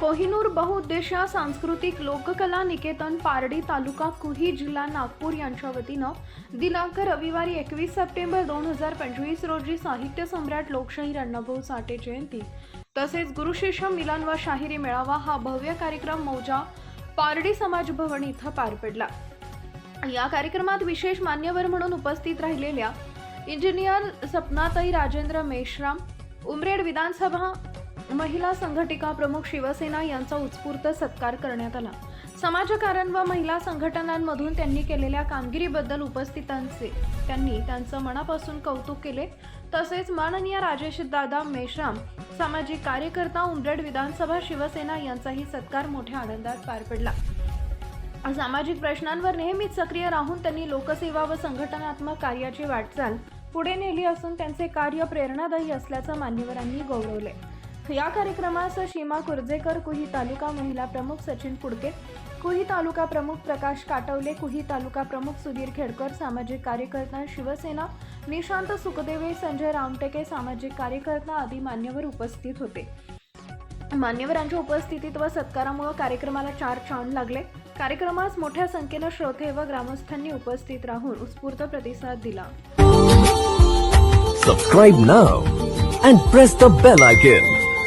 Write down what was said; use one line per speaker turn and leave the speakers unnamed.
कोहिनूर बहुउद्देशीय सांस्कृतिक लोककला निकेतन पारडी तालुका कुही जिल्हा नागपूर यांच्या वतीनं दिनांक रविवारी एकवीस सप्टेंबर दोन हजार पंचवीस रोजी साहित्य सम्राट लोकशाहीर अण्णाभाऊ साठे जयंती. तसेच गुरुशिष्य मिलन व शाहिरी मेळावा हा भव्य कार्यक्रम मौजा पारडी समाज भवन इथं पार पडला. या कार्यक्रमात विशेष मान्यवर म्हणून उपस्थित राहिलेल्या इंजिनियर सपनाताई राजेंद्र मेश्राम उमरेड विधानसभा महिला संघटिका प्रमुख शिवसेना यांचा उत्स्फूर्त सत्कार करण्यात आला. समाजकारण व महिला संघटनांमधून त्यांनी केलेल्या कामगिरीबद्दल उपस्थितांचे त्यांनी त्यांचं मनापासून कौतुक केले. तसेच माननीय राजेश दादा मेश्राम सामाजिक कार्यकर्ता उमरेड विधानसभा शिवसेना यांचाही सत्कार मोठ्या आनंदात पार पडला. सामाजिक प्रश्नांवर नेहमीच सक्रिय राहून त्यांनी लोकसेवा व संघटनात्मक कार्याची वाटचाल पुढे नेली असून त्यांचे कार्य प्रेरणादायी असल्याचं मान्यवरांनी गौरवले. या कार्यक्रमास सीमा कुर्जेकर कुही तालुका महिला प्रमुख सचिन कुडके कुही तालुका प्रमुख प्रकाश काटवले कुही तालुका प्रमुख सुधीर खेडकर सामाजिक कार्यकर्ता शिवसेना निशांत सुखदेवे संजय रामटेके सामाजिक कार्यकर्ता आदी मान्यवर उपस्थित होते. मान्यवरांच्या उपस्थितीत व सत्कारामुळे कार्यक्रमाला चार चांद लागले. कार्यक्रमास मोठ्या संख्येनं श्रोते व ग्रामस्थांनी उपस्थित राहून उत्स्फूर्त प्रतिसाद दिला.
Subscribe now and press the bell icon.